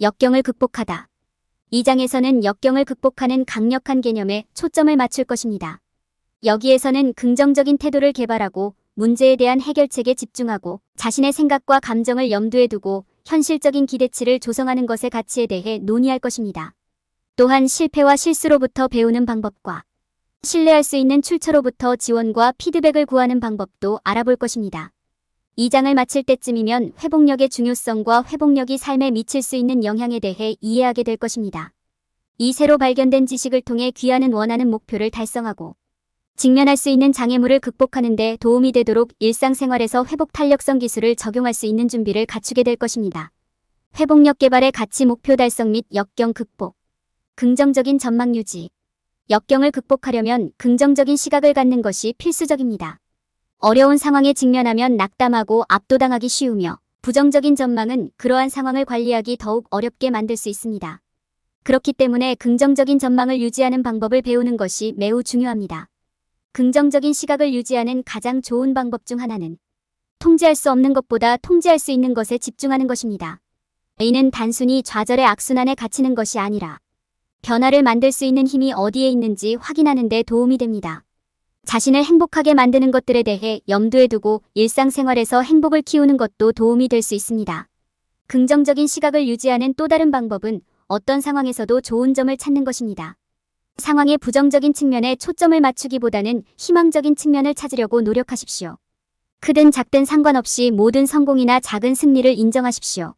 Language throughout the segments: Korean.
역경을 극복하다. 이 장에서는 역경을 극복하는 강력한 개념에 초점을 맞출 것입니다. 여기에서는 긍정적인 태도를 개발하고 문제에 대한 해결책에 집중하고 자신의 생각과 감정을 염두에 두고 현실적인 기대치를 조성하는 것의 가치에 대해 논의할 것입니다. 또한 실패와 실수로부터 배우는 방법과 신뢰할 수 있는 출처로부터 지원과 피드백을 구하는 방법도 알아볼 것입니다. 이 장을 마칠 때쯤이면 회복력의 중요성과 회복력이 삶에 미칠 수 있는 영향에 대해 이해하게 될 것입니다. 이 새로 발견된 지식을 통해 귀하는 원하는 목표를 달성하고 직면할 수 있는 장애물을 극복하는 데 도움이 되도록 일상생활에서 회복 탄력성 기술을 적용할 수 있는 준비를 갖추게 될 것입니다. 회복력 개발의 가치 목표 달성 및 역경 극복. 긍정적인 전망 유지. 역경을 극복하려면 긍정적인 시각을 갖는 것이 필수적입니다. 어려운 상황에 직면하면 낙담하고 압도당하기 쉬우며 부정적인 전망은 그러한 상황을 관리하기 더욱 어렵게 만들 수 있습니다. 그렇기 때문에 긍정적인 전망을 유지하는 방법을 배우는 것이 매우 중요합니다. 긍정적인 시각을 유지하는 가장 좋은 방법 중 하나는 통제할 수 없는 것보다 통제할 수 있는 것에 집중하는 것입니다. 이는 단순히 좌절의 악순환에 갇히는 것이 아니라 변화를 만들 수 있는 힘이 어디에 있는지 확인하는 데 도움이 됩니다. 자신을 행복하게 만드는 것들에 대해 염두에 두고 일상생활에서 행복을 키우는 것도 도움이 될 수 있습니다. 긍정적인 시각을 유지하는 또 다른 방법은 어떤 상황에서도 좋은 점을 찾는 것입니다. 상황의 부정적인 측면에 초점을 맞추기보다는 희망적인 측면을 찾으려고 노력하십시오. 크든 작든 상관없이 모든 성공이나 작은 승리를 인정하십시오.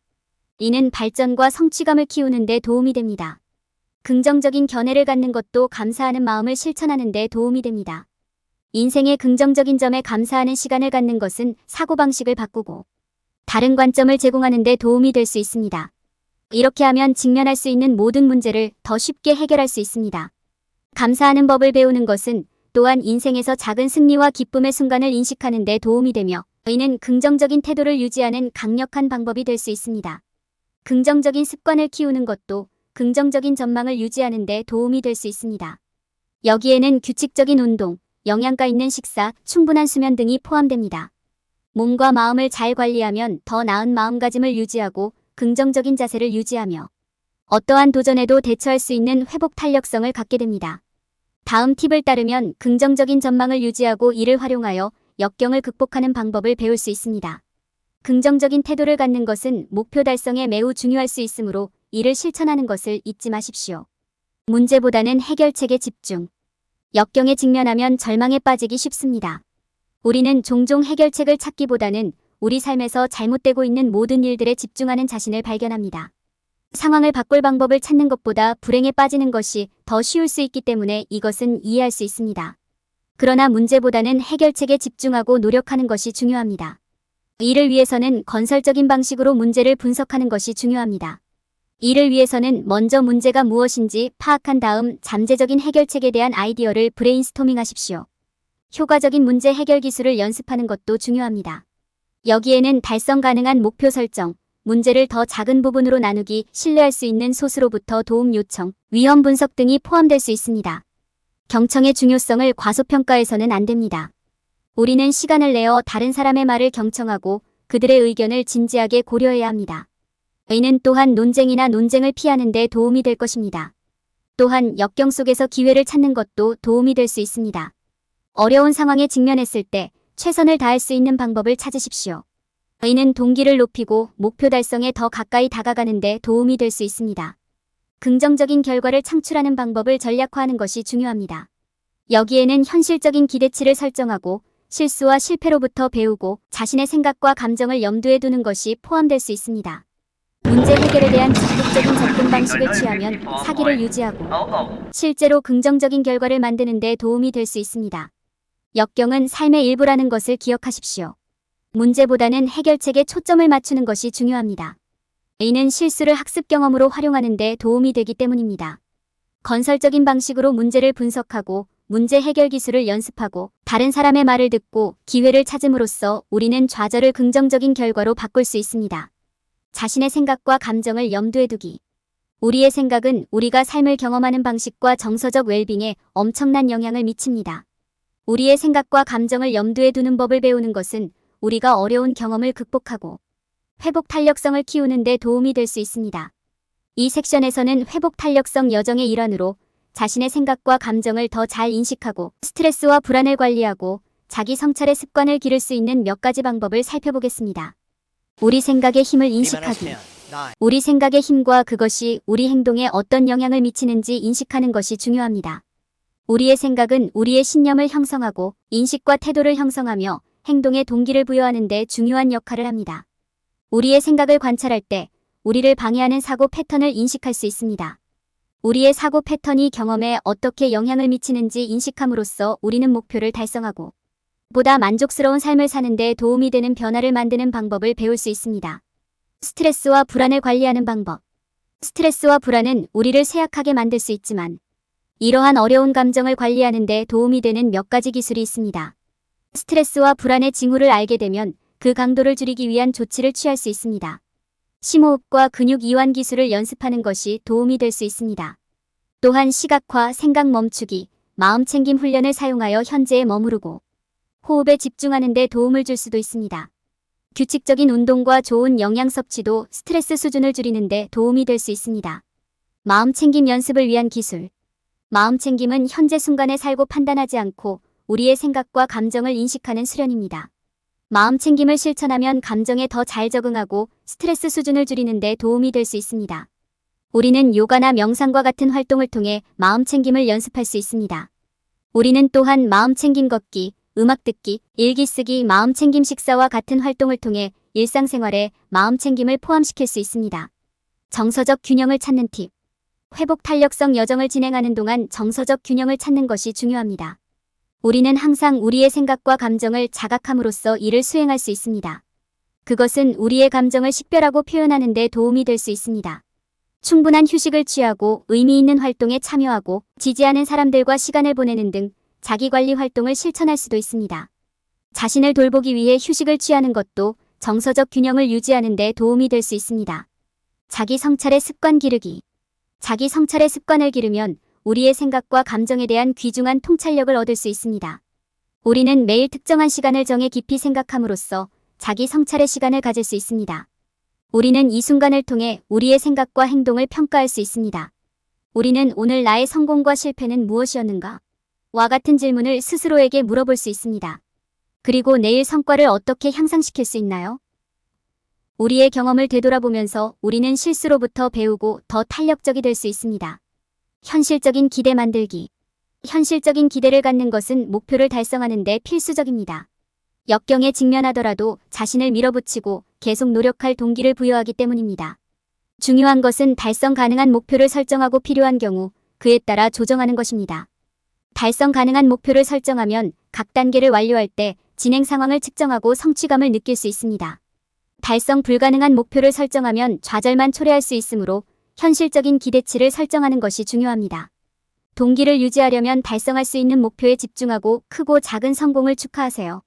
이는 발전과 성취감을 키우는 데 도움이 됩니다. 긍정적인 견해를 갖는 것도 감사하는 마음을 실천하는 데 도움이 됩니다. 인생의 긍정적인 점에 감사하는 시간을 갖는 것은 사고방식을 바꾸고 다른 관점을 제공하는 데 도움이 될 수 있습니다. 이렇게 하면 직면할 수 있는 모든 문제를 더 쉽게 해결할 수 있습니다. 감사하는 법을 배우는 것은 또한 인생에서 작은 승리와 기쁨의 순간을 인식하는 데 도움이 되며 이는 긍정적인 태도를 유지하는 강력한 방법이 될 수 있습니다. 긍정적인 습관을 키우는 것도 긍정적인 전망을 유지하는 데 도움이 될 수 있습니다. 여기에는 규칙적인 운동, 영양가 있는 식사, 충분한 수면 등이 포함됩니다. 몸과 마음을 잘 관리하면 더 나은 마음가짐을 유지하고 긍정적인 자세를 유지하며 어떠한 도전에도 대처할 수 있는 회복 탄력성을 갖게 됩니다. 다음 팁을 따르면 긍정적인 전망을 유지하고 이를 활용하여 역경을 극복하는 방법을 배울 수 있습니다. 긍정적인 태도를 갖는 것은 목표 달성에 매우 중요할 수 있으므로 이를 실천하는 것을 잊지 마십시오. 문제보다는 해결책에 집중. 역경에 직면하면 절망에 빠지기 쉽습니다. 우리는 종종 해결책을 찾기보다는 우리 삶에서 잘못되고 있는 모든 일들에 집중하는 자신을 발견합니다. 상황을 바꿀 방법을 찾는 것보다 불행에 빠지는 것이 더 쉬울 수 있기 때문에 이것은 이해할 수 있습니다. 그러나 문제보다는 해결책에 집중하고 노력하는 것이 중요합니다. 이를 위해서는 건설적인 방식으로 문제를 분석하는 것이 중요합니다. 이를 위해서는 먼저 문제가 무엇인지 파악한 다음 잠재적인 해결책에 대한 아이디어를 브레인스토밍 하십시오. 효과적인 문제 해결 기술을 연습하는 것도 중요합니다. 여기에는 달성 가능한 목표 설정, 문제를 더 작은 부분으로 나누기, 신뢰할 수 있는 소스로부터 도움 요청, 위험 분석 등이 포함될 수 있습니다. 경청의 중요성을 과소평가해서는 안 됩니다. 우리는 시간을 내어 다른 사람의 말을 경청하고 그들의 의견을 진지하게 고려해야 합니다. 이는 또한 논쟁이나 논쟁을 피하는 데 도움이 될 것입니다. 또한 역경 속에서 기회를 찾는 것도 도움이 될 수 있습니다. 어려운 상황에 직면했을 때 최선을 다할 수 있는 방법을 찾으십시오. 이는 동기를 높이고 목표 달성에 더 가까이 다가가는 데 도움이 될 수 있습니다. 긍정적인 결과를 창출하는 방법을 전략화하는 것이 중요합니다. 여기에는 현실적인 기대치를 설정하고 실수와 실패로부터 배우고 자신의 생각과 감정을 염두에 두는 것이 포함될 수 있습니다. 문제 해결에 대한 적극적인 접근 방식을 취하면 사기를 유지하고 실제로 긍정적인 결과를 만드는 데 도움이 될 수 있습니다. 역경은 삶의 일부라는 것을 기억하십시오. 문제보다는 해결책에 초점을 맞추는 것이 중요합니다. 이는 실수를 학습 경험으로 활용하는 데 도움이 되기 때문입니다. 건설적인 방식으로 문제를 분석하고 문제 해결 기술을 연습하고 다른 사람의 말을 듣고 기회를 찾음으로써 우리는 좌절을 긍정적인 결과로 바꿀 수 있습니다. 자신의 생각과 감정을 염두에 두기. 우리의 생각은 우리가 삶을 경험하는 방식과 정서적 웰빙에 엄청난 영향을 미칩니다. 우리의 생각과 감정을 염두에 두는 법을 배우는 것은 우리가 어려운 경험을 극복하고 회복 탄력성을 키우는 데 도움이 될 수 있습니다. 이 섹션에서는 회복 탄력성 여정의 일환으로 자신의 생각과 감정을 더 잘 인식하고 스트레스와 불안을 관리하고 자기 성찰의 습관을 기를 수 있는 몇 가지 방법을 살펴보겠습니다. 우리 생각의 힘을 인식하기. 우리 생각의 힘과 그것이 우리 행동에 어떤 영향을 미치는지 인식하는 것이 중요합니다. 우리의 생각은 우리의 신념을 형성하고 인식과 태도를 형성하며 행동의 동기를 부여하는 데 중요한 역할을 합니다. 우리의 생각을 관찰할 때 우리를 방해하는 사고 패턴을 인식할 수 있습니다. 우리의 사고 패턴이 경험에 어떻게 영향을 미치는지 인식함으로써 우리는 목표를 달성하고 보다 만족스러운 삶을 사는 데 도움이 되는 변화를 만드는 방법을 배울 수 있습니다. 스트레스와 불안을 관리하는 방법. 스트레스와 불안은 우리를 쇠약하게 만들 수 있지만 이러한 어려운 감정을 관리하는 데 도움이 되는 몇 가지 기술이 있습니다. 스트레스와 불안의 징후를 알게 되면 그 강도를 줄이기 위한 조치를 취할 수 있습니다. 심호흡과 근육 이완 기술을 연습하는 것이 도움이 될 수 있습니다. 또한 시각화, 생각 멈추기, 마음 챙김 훈련을 사용하여 현재에 머무르고 호흡에 집중하는 데 도움을 줄 수도 있습니다. 규칙적인 운동과 좋은 영양 섭취도 스트레스 수준을 줄이는 데 도움이 될 수 있습니다. 마음 챙김 연습을 위한 기술. 마음 챙김은 현재 순간에 살고 판단하지 않고 우리의 생각과 감정을 인식하는 수련입니다. 마음 챙김을 실천하면 감정에 더 잘 적응하고 스트레스 수준을 줄이는 데 도움이 될 수 있습니다. 우리는 요가나 명상과 같은 활동을 통해 마음 챙김을 연습할 수 있습니다. 우리는 또한 마음 챙김 걷기, 음악 듣기, 일기 쓰기, 마음 챙김 식사와 같은 활동을 통해 일상생활에 마음 챙김을 포함시킬 수 있습니다. 정서적 균형을 찾는 팁. 회복 탄력성 여정을 진행하는 동안 정서적 균형을 찾는 것이 중요합니다. 우리는 항상 우리의 생각과 감정을 자각함으로써 이를 수행할 수 있습니다. 그것은 우리의 감정을 식별하고 표현하는 데 도움이 될 수 있습니다. 충분한 휴식을 취하고 의미 있는 활동에 참여하고 지지하는 사람들과 시간을 보내는 등 자기관리 활동을 실천할 수도 있습니다. 자신을 돌보기 위해 휴식을 취하는 것도 정서적 균형을 유지하는 데 도움이 될 수 있습니다. 자기 성찰의 습관 기르기. 자기 성찰의 습관을 기르면 우리의 생각과 감정에 대한 귀중한 통찰력을 얻을 수 있습니다. 우리는 매일 특정한 시간을 정해 깊이 생각함으로써 자기 성찰의 시간을 가질 수 있습니다. 우리는 이 순간을 통해 우리의 생각과 행동을 평가할 수 있습니다. 우리는 오늘 나의 성공과 실패는 무엇이었는가? 와 같은 질문을 스스로에게 물어볼 수 있습니다. 그리고 내일 성과를 어떻게 향상시킬 수 있나요? 우리의 경험을 되돌아보면서 우리는 실수로부터 배우고 더 탄력적이 될 수 있습니다. 현실적인 기대 만들기. 현실적인 기대를 갖는 것은 목표를 달성하는 데 필수적입니다. 역경에 직면하더라도 자신을 밀어붙이고 계속 노력할 동기를 부여하기 때문입니다. 중요한 것은 달성 가능한 목표를 설정하고 필요한 경우 그에 따라 조정하는 것입니다. 달성 가능한 목표를 설정하면 각 단계를 완료할 때 진행 상황을 측정하고 성취감을 느낄 수 있습니다. 달성 불가능한 목표를 설정하면 좌절만 초래할 수 있으므로 현실적인 기대치를 설정하는 것이 중요합니다. 동기를 유지하려면 달성할 수 있는 목표에 집중하고 크고 작은 성공을 축하하세요.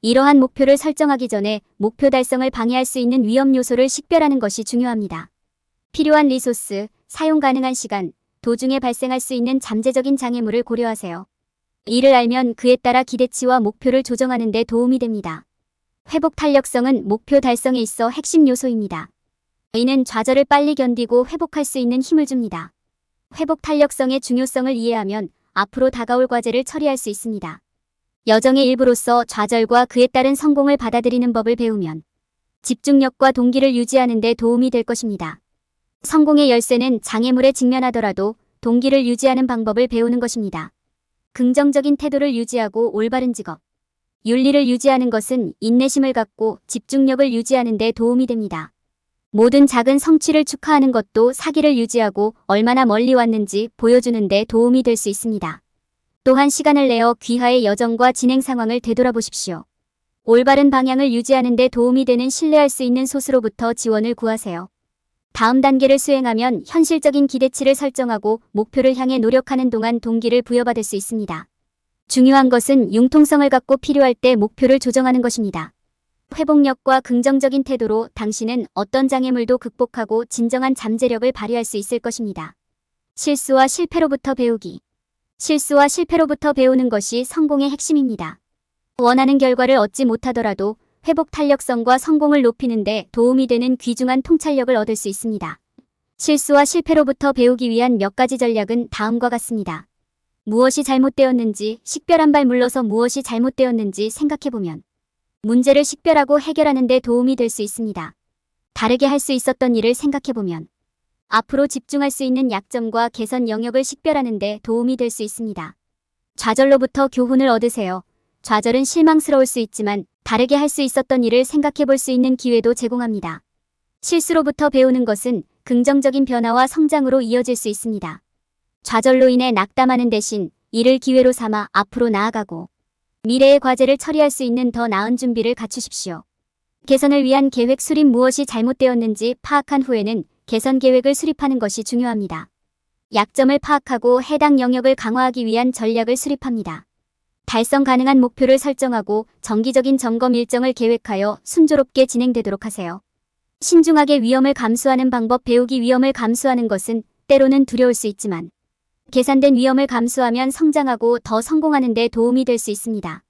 이러한 목표를 설정하기 전에 목표 달성을 방해할 수 있는 위험 요소를 식별하는 것이 중요합니다. 필요한 리소스, 사용 가능한 시간, 도중에 발생할 수 있는 잠재적인 장애물을 고려하세요. 이를 알면 그에 따라 기대치와 목표를 조정하는 데 도움이 됩니다. 회복 탄력성은 목표 달성에 있어 핵심 요소입니다. 이는 좌절을 빨리 견디고 회복할 수 있는 힘을 줍니다. 회복 탄력성의 중요성을 이해하면 앞으로 다가올 과제를 처리할 수 있습니다. 여정의 일부로서 좌절과 그에 따른 성공을 받아들이는 법을 배우면 집중력과 동기를 유지하는 데 도움이 될 것입니다. 성공의 열쇠는 장애물에 직면하더라도 동기를 유지하는 방법을 배우는 것입니다. 긍정적인 태도를 유지하고 올바른 직업. 윤리를 유지하는 것은 인내심을 갖고 집중력을 유지하는 데 도움이 됩니다. 모든 작은 성취를 축하하는 것도 사기를 유지하고 얼마나 멀리 왔는지 보여주는 데 도움이 될 수 있습니다. 또한 시간을 내어 귀하의 여정과 진행 상황을 되돌아보십시오. 올바른 방향을 유지하는 데 도움이 되는 신뢰할 수 있는 소스로부터 지원을 구하세요. 다음 단계를 수행하면 현실적인 기대치를 설정하고 목표를 향해 노력하는 동안 동기를 부여받을 수 있습니다. 중요한 것은 융통성을 갖고 필요할 때 목표를 조정하는 것입니다. 회복력과 긍정적인 태도로 당신은 어떤 장애물도 극복하고 진정한 잠재력을 발휘할 수 있을 것입니다. 실수와 실패로부터 배우기. 실수와 실패로부터 배우는 것이 성공의 핵심입니다. 원하는 결과를 얻지 못하더라도 회복 탄력성과 성공을 높이는 데 도움이 되는 귀중한 통찰력을 얻을 수 있습니다. 실수와 실패로부터 배우기 위한 몇 가지 전략은 다음과 같습니다. 무엇이 잘못되었는지 식별 한 발 물러서 무엇이 잘못되었는지 생각해보면 문제를 식별하고 해결하는 데 도움이 될 수 있습니다. 다르게 할 수 있었던 일을 생각해보면 앞으로 집중할 수 있는 약점과 개선 영역을 식별하는 데 도움이 될 수 있습니다. 좌절로부터 교훈을 얻으세요. 좌절은 실망스러울 수 있지만 다르게 할 수 있었던 일을 생각해 볼 수 있는 기회도 제공합니다. 실수로부터 배우는 것은 긍정적인 변화와 성장으로 이어질 수 있습니다. 좌절로 인해 낙담하는 대신 이를 기회로 삼아 앞으로 나아가고 미래의 과제를 처리할 수 있는 더 나은 준비를 갖추십시오. 개선을 위한 계획 수립 무엇이 잘못되었는지 파악한 후에는 개선 계획을 수립하는 것이 중요합니다. 약점을 파악하고 해당 영역을 강화하기 위한 전략을 수립합니다. 달성 가능한 목표를 설정하고 정기적인 점검 일정을 계획하여 순조롭게 진행되도록 하세요. 신중하게 위험을 감수하는 방법 배우기 위험을 감수하는 것은 때로는 두려울 수 있지만 계산된 위험을 감수하면 성장하고 더 성공하는 데 도움이 될 수 있습니다.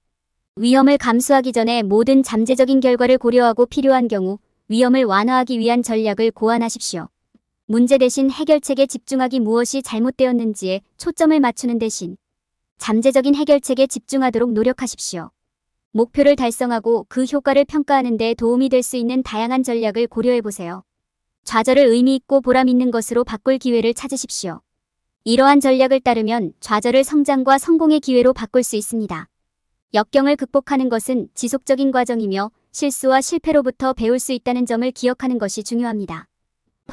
위험을 감수하기 전에 모든 잠재적인 결과를 고려하고 필요한 경우 위험을 완화하기 위한 전략을 고안하십시오. 문제 대신 해결책에 집중하기 무엇이 잘못되었는지에 초점을 맞추는 대신 잠재적인 해결책에 집중하도록 노력하십시오. 목표를 달성하고 그 효과를 평가하는 데 도움이 될 수 있는 다양한 전략을 고려해 보세요. 좌절을 의미 있고 보람 있는 것으로 바꿀 기회를 찾으십시오. 이러한 전략을 따르면 좌절을 성장과 성공의 기회로 바꿀 수 있습니다. 역경을 극복하는 것은 지속적인 과정이며 실수와 실패로부터 배울 수 있다는 점을 기억하는 것이 중요합니다.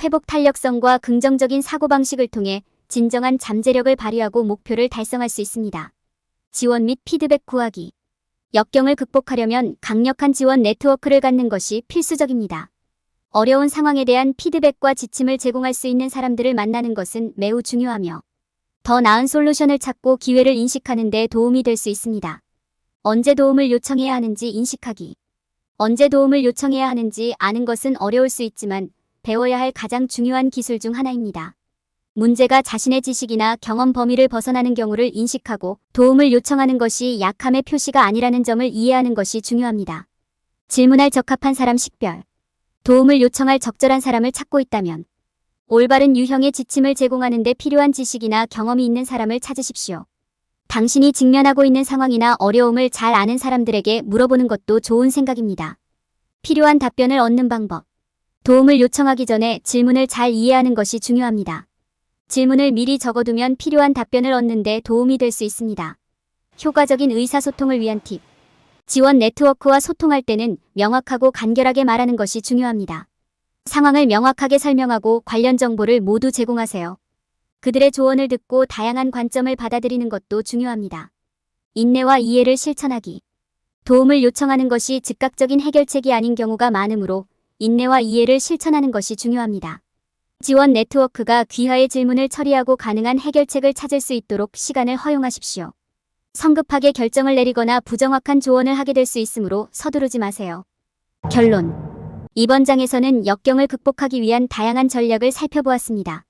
회복 탄력성과 긍정적인 사고방식을 통해 진정한 잠재력을 발휘하고 목표를 달성할 수 있습니다. 지원 및 피드백 구하기. 역경을 극복하려면 강력한 지원 네트워크를 갖는 것이 필수적입니다. 어려운 상황에 대한 피드백과 지침을 제공할 수 있는 사람들을 만나는 것은 매우 중요하며 더 나은 솔루션을 찾고 기회를 인식하는 데 도움이 될 수 있습니다. 언제 도움을 요청해야 하는지 인식하기. 언제 도움을 요청해야 하는지 아는 것은 어려울 수 있지만 배워야 할 가장 중요한 기술 중 하나입니다. 문제가 자신의 지식이나 경험 범위를 벗어나는 경우를 인식하고 도움을 요청하는 것이 약함의 표시가 아니라는 점을 이해하는 것이 중요합니다. 질문할 적합한 사람 식별. 도움을 요청할 적절한 사람을 찾고 있다면 올바른 유형의 지침을 제공하는 데 필요한 지식이나 경험이 있는 사람을 찾으십시오. 당신이 직면하고 있는 상황이나 어려움을 잘 아는 사람들에게 물어보는 것도 좋은 생각입니다. 필요한 답변을 얻는 방법. 도움을 요청하기 전에 질문을 잘 이해하는 것이 중요합니다. 질문을 미리 적어두면 필요한 답변을 얻는 데 도움이 될 수 있습니다. 효과적인 의사소통을 위한 팁. 지원 네트워크와 소통할 때는 명확하고 간결하게 말하는 것이 중요합니다. 상황을 명확하게 설명하고 관련 정보를 모두 제공하세요. 그들의 조언을 듣고 다양한 관점을 받아들이는 것도 중요합니다. 인내와 이해를 실천하기. 도움을 요청하는 것이 즉각적인 해결책이 아닌 경우가 많으므로 인내와 이해를 실천하는 것이 중요합니다. 지원 네트워크가 귀하의 질문을 처리하고 가능한 해결책을 찾을 수 있도록 시간을 허용하십시오. 성급하게 결정을 내리거나 부정확한 조언을 하게 될 수 있으므로 서두르지 마세요. 결론. 이번 장에서는 역경을 극복하기 위한 다양한 전략을 살펴보았습니다.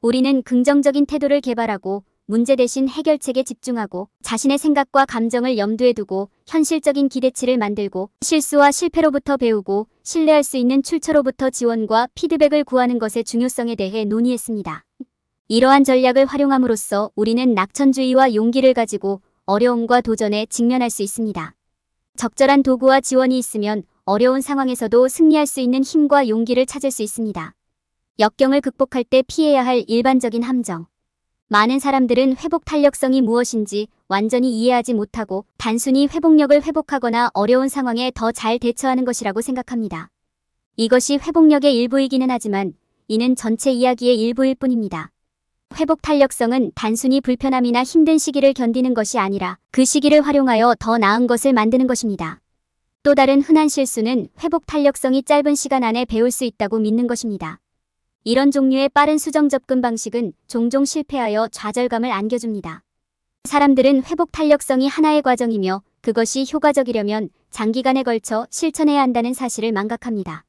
우리는 긍정적인 태도를 개발하고 문제 대신 해결책에 집중하고 자신의 생각과 감정을 염두에 두고 현실적인 기대치를 만들고 실수와 실패로부터 배우고 신뢰할 수 있는 출처로부터 지원과 피드백을 구하는 것의 중요성에 대해 논의했습니다. 이러한 전략을 활용함으로써 우리는 낙천주의와 용기를 가지고 어려움과 도전에 직면할 수 있습니다. 적절한 도구와 지원이 있으면 어려운 상황에서도 승리할 수 있는 힘과 용기를 찾을 수 있습니다. 역경을 극복할 때 피해야 할 일반적인 함정. 많은 사람들은 회복 탄력성이 무엇인지 완전히 이해하지 못하고 단순히 회복력을 회복하거나 어려운 상황에 더 잘 대처하는 것이라고 생각합니다. 이것이 회복력의 일부이기는 하지만 이는 전체 이야기의 일부일 뿐입니다. 회복 탄력성은 단순히 불편함이나 힘든 시기를 견디는 것이 아니라 그 시기를 활용하여 더 나은 것을 만드는 것입니다. 또 다른 흔한 실수는 회복 탄력성이 짧은 시간 안에 배울 수 있다고 믿는 것입니다. 이런 종류의 빠른 수정 접근 방식은 종종 실패하여 좌절감을 안겨줍니다. 사람들은 회복 탄력성이 하나의 과정이며 그것이 효과적이려면 장기간에 걸쳐 실천해야 한다는 사실을 망각합니다.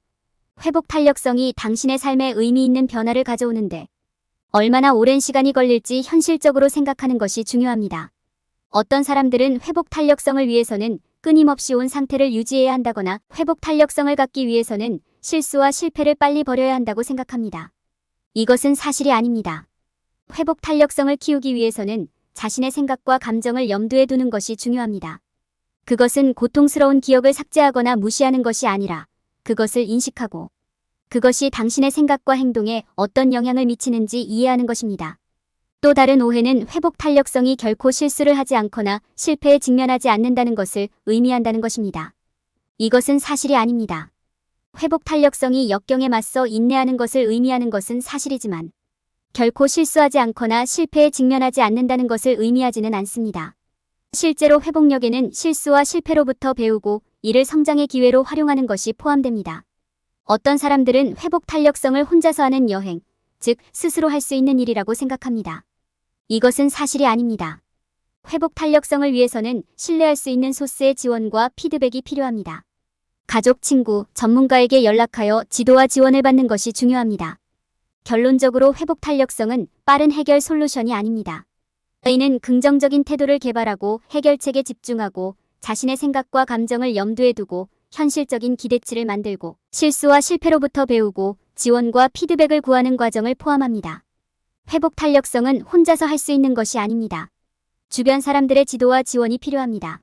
회복 탄력성이 당신의 삶에 의미 있는 변화를 가져오는데 얼마나 오랜 시간이 걸릴지 현실적으로 생각하는 것이 중요합니다. 어떤 사람들은 회복 탄력성을 위해서는 끊임없이 온 상태를 유지해야 한다거나 회복 탄력성을 갖기 위해서는 실수와 실패를 빨리 버려야 한다고 생각합니다. 이것은 사실이 아닙니다. 회복 탄력성을 키우기 위해서는 자신의 생각과 감정을 염두에 두는 것이 중요합니다. 그것은 고통스러운 기억을 삭제하거나 무시하는 것이 아니라 그것을 인식하고 그것이 당신의 생각과 행동에 어떤 영향을 미치는지 이해하는 것입니다. 또 다른 오해는 회복 탄력성이 결코 실수를 하지 않거나 실패에 직면하지 않는다는 것을 의미한다는 것입니다. 이것은 사실이 아닙니다. 회복 탄력성이 역경에 맞서 인내하는 것을 의미하는 것은 사실이지만 결코 실수하지 않거나 실패에 직면하지 않는다는 것을 의미하지는 않습니다. 실제로 회복력에는 실수와 실패로부터 배우고 이를 성장의 기회로 활용하는 것이 포함됩니다. 어떤 사람들은 회복 탄력성을 혼자서 하는 여행, 즉 스스로 할 수 있는 일이라고 생각합니다. 이것은 사실이 아닙니다. 회복 탄력성을 위해서는 신뢰할 수 있는 소스의 지원과 피드백이 필요합니다. 가족, 친구, 전문가에게 연락하여 지도와 지원을 받는 것이 중요합니다. 결론적으로 회복 탄력성은 빠른 해결 솔루션이 아닙니다. 이는 긍정적인 태도를 개발하고 해결책에 집중하고 자신의 생각과 감정을 염두에 두고 현실적인 기대치를 만들고 실수와 실패로부터 배우고 지원과 피드백을 구하는 과정을 포함합니다. 회복 탄력성은 혼자서 할 수 있는 것이 아닙니다. 주변 사람들의 지도와 지원이 필요합니다.